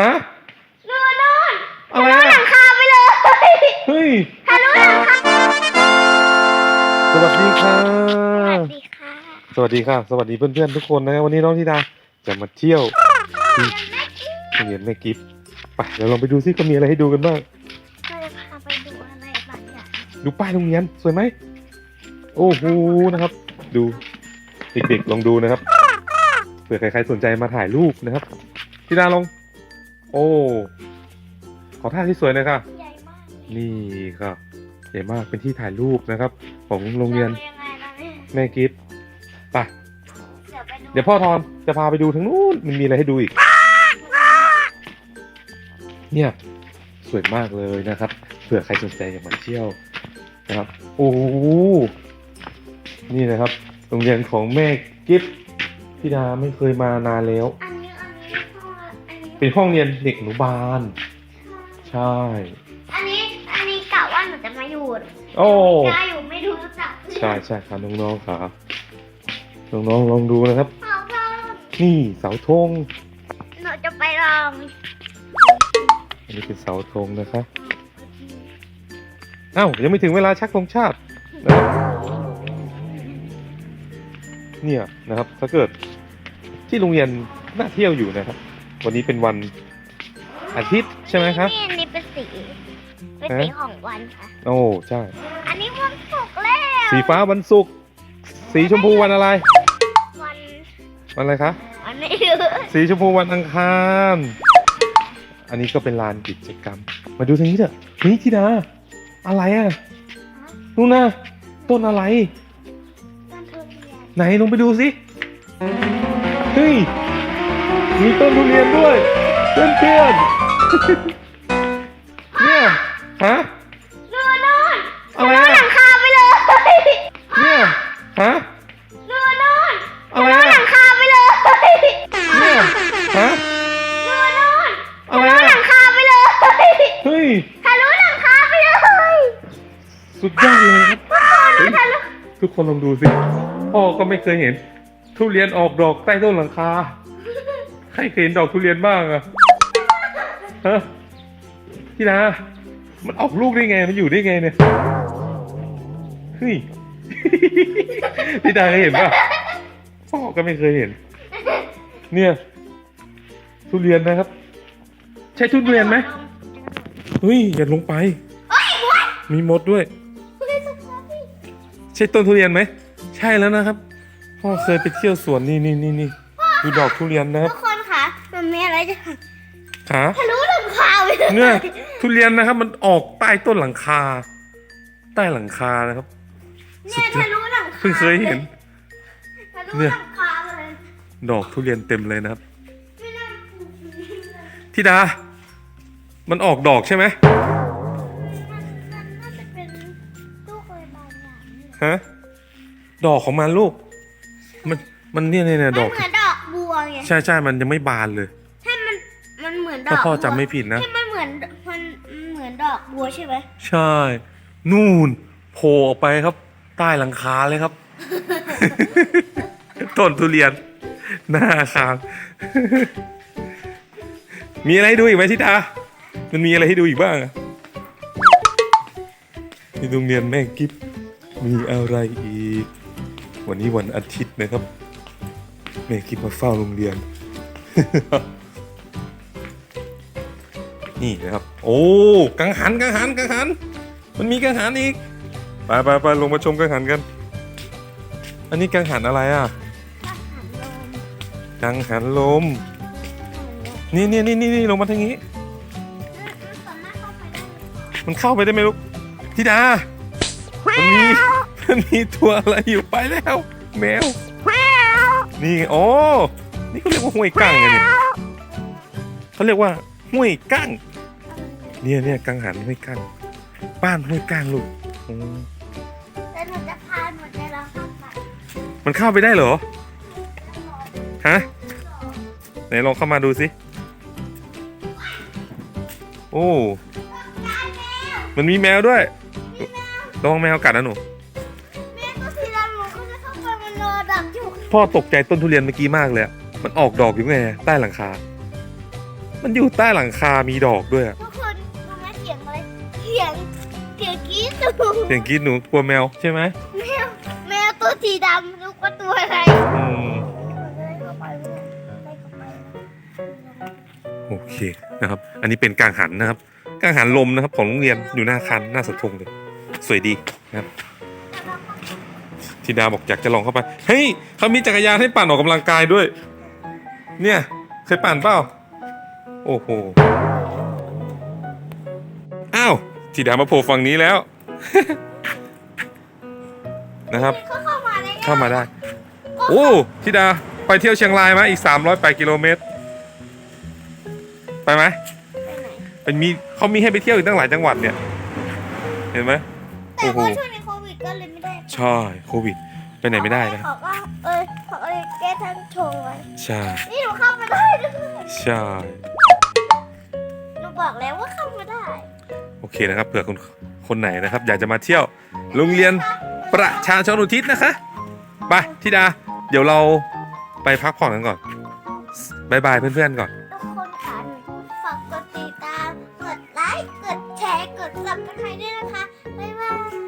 ฮะนู่นนู่นอะไรทะลุหลัอะงคาไปเลยเฮ้ยทะลุหลังคาสวัสดีค่ะ สวัสดีค่ะ สวัสดีค่ะ สวัสดีเพื่อนๆทุกคนนะวันนี้น้องธิดาจะมาเที่ยวที่โรงเรียนแม่กิฟต์ไปเดี๋ยวลองไปดูซิเขามีอะไรให้ดูกันบ้างเราจะพาไปดูอะไรบางอย่างดูป้ายโรงเรียนสวยไหมโอ้โหนะครับ ดูเด็กๆลองดูนะครับเผื่อใครๆสนใจมาถ่ายรูปนะครับธิดาลอง โอ้ ขอท่าที่สวยหน่อยค่ะ ใหญ่มากนี่ครับใหญ่มากเป็นที่ถ่ายรูปนะครับ ของโรงเรียนายังไงล่ะเนี่ยแม่กิฟต์ไปเดี๋ยวไปดูเดี๋ยวพ่อทอนจะพาไปดูทางนู้นมันมีอะไรให้ดูอีก เนี่ย สวยมากเลยนะครับเผื่อใครสนใจอยากมาเที่ยวนะครับ โอ้โหนี่นะครับโรงเรียนของแม่กิฟต์พี่ดาไม่เคยมานานแล้ว เป็นห้องเรียนเด็กอนุบาล ใช่ อันนี้อันนี้กะว่าหนูจะมาอยู่โอ้กล้าอยู่ไม่รู้จักใช่ใช่ครับน้องๆครับน้องๆลองดูนะครับเอาเพิ่มนี่เสาธงหนูจะไปลองอันนี้เป็นเสาธงนะครับอ้าวยังไม่ถึงเวลาชักธงชาตินะครับเนี่ยนะครับ ถ้าเกิดที่โรงเรียนน่าเที่ยวอยู่นะครับ วันนี้เป็นวันอาทิตย์ใช่ไหมครับ นี่อันนี้เป็นสี เป็นฮะสีของวันค่ะ โอ้ใช่ อันนี้วันศุกร์แล้วสีฟ้าวันศุกร์สีชมพูวันอะไร วันวันอะไรคะ วันไม่รู้สีชมพูวันอังคาร อันนี้ก็เป็นลานกิจกรรม มาดูทางนี้เถอะเฮ้ยธิดา อะไรอะนู่นนะต้นอะไร วันทุเรียนไหนลงไปดูสิ เฮ้ย มีต้นทุเรียนด้วยเพื่อนเพื่อนๆเนี่ยฮะนู่นนู่นอะไรทะลุหลัอะงคาไปเลยเนี่ยฮะนู่นนู่นอะไรทะลุหอะลังคาไปเลยเนี่ยฮะนู่นนู่นอะไรทะลุหลัอะงคาไปเลยเฮ้ยทะลุหลังคาไปเลยสุดยอดเลยครับหนูทะลุทุกคนลองดูสิพ่อก็ไม่เคยเห็น ทุเรียนออกดอกใต้ต้นหลังคา ใครเคยเห็นดอกทุเรียนบ้างอะฮะพี่นามันออกลูกได้ไง มันอยู่ได้ไงเนี่ยเฮ้ย พี่ดาเคยเห็นป่ะพ่อก็ไม่เคยเห็น เนี่ย ทุเรียนนะครับ ใช่ทุเรียนไหมเฮ้ยอย่าลงไป มีมดด้วย ใช่ต้นทุเรียนไหม ใช่แล้วนะครับ พ่อเคยไปเที่ยวสวนนี่นี่นี่นี่ดูดอกทุเรียนนะครับ ทุกคนคะมันมีอะไรจะขาทะลุหลังคาไปเลยเนี่ยทุเรียนนะครับ มันออกใต้ต้นหลังคา ใต้หลังคานะครับ เนี่ยทะลุหลังคาเพิ่งเคยเห็น ทะลุเนี่ยหลังคาเลยดอกทุเรียนเต็มเลยนะครับไม่น่าปลูกอย่างนี้เลยธิดา มันออกดอกใช่ไหมมันมันน่าจะเป็นลูกอะไรบางอย่างนี่แหละฮะดอกของมันลูก มันมันเนี่ยเนี่ยเนี่ยมัดนอก เหมือนดอกบัวไง ใช่ใช่มันยังไม่บานเลยให้มัน มันเหมือนดอกถ้าพ่อบัวจำไม่ผิดนะให้มันเหมือนมันเหมือนดอกบัวใช่ไหมใช่ นู่นโผล่ออกไปครับ ใต้หลังคาเลยครับ ต้นทุเรียน หน้าอาคาร มีอะไรให้ดูอีกไหมทิดามันมีอะไรให้ดูอีกบ้างอะที่โรงเรียนแม่กิฟมีอะไรอีก วันนี้วันอาทิตย์นะครับ แม่กิฟมาเฝ้าโรงเรียน นี่นะครับ โอ้กังหันกังหันกังหัน มันมีกังหันอีกไปไปไปลงมาชมกังหันกัน อันนี้กังหันอะไรอะอาหารลมกังหันลมนี่นี่นี่นี่นี่ลงมาทางนี้ มันเข้าไปได้ไหมลูกธิดา มันมีมันมีตัวอะไรอยู่ไปแล้ว แมว นี่โอ้นี่เขาเรียกว่าห้วยกั้งไงเนี่ยเขาเรียกว่าห้วยกั้ง เนี่ยเนี่ยกังหันห้วยกั้งบ้านห้วยกั้งลูกอืมแล้วหนูจะพาหนูจะลองเข้าไปมันเข้าไปได้เหรอ ฮะ ไหนลองเข้ามาดูสิ โอ้ มันมีแมวด้วย ระวังแมวกัดนะหนู แม่ก็ทีละหนูก็จะเข้าไปมันรอดักอยู่พ่อตกใจต้นทุเรียนเมื่อกี้มากเลยอะมันออกดอกอยู่ไง ใต้หลังคา มันอยู่ใต้หลังคา มีดอกด้วยอะทุกคน เสียงกรี๊ดตูเสียงกรีดหนูกลัวแมวใช่ไหมแมวแมวตัวสีดำลูกว่าตัวอะไรอืมเดินเข้าไปเลยไปเข้าไปโอเคนะครับ อันนี้เป็นกางหันนะครับกางหันลมนะครับของโรงเรียนอยู่หน้าคันหน้าเสาธงเลย สวยดีนะครับธิดาบอกอยากจะลองเข้าไป เฮ้ยเขามีจักรยานให้ปั่นออกกำลังกายด้วย เนี่ย เคยปั่นเปล่า โอ้โห อ้าวธิดามาโผล่ฝั่งนี้แล้ว นะครับ เขาเข้ามาได้ไงเข้ามาได้ โอ้ธิดาไปเที่ยวเชียงรายไหมอีก 308กิโลเมตร ไปไหมไปไหนเป็นมีเขามีให้ไปเที่ยวอีกตั้งหลายจังหวัดเนี่ย เห็นไหมแต่โอ้โหว่าช่วงนี้โควิดก็เลยไม่ได้ใช่โควิดไปไหนไม่ได้นะ เขาก็เออเขาก็เลยแก้ทั้งโชว์ไว้ใช่ นี่หนูเข้ามาได้ด้วยใช่ หนูบอกแล้วว่าเข้ามาได้โอ เคนะครับเผื่อคนคนไหนนะครับ อยากจะมาเที่ยวโรงเรียนประชาชนอุทิศนะคะไปทิดา เดี๋ยวเราไปพักผ่อนกันก่อนบายบายเพื่อนๆก่อน ทุกคนค่ะฝากกดติดตาม กดไลค์ กดแชร์ กดซับสไครต์ด้วยนะคะบายบาย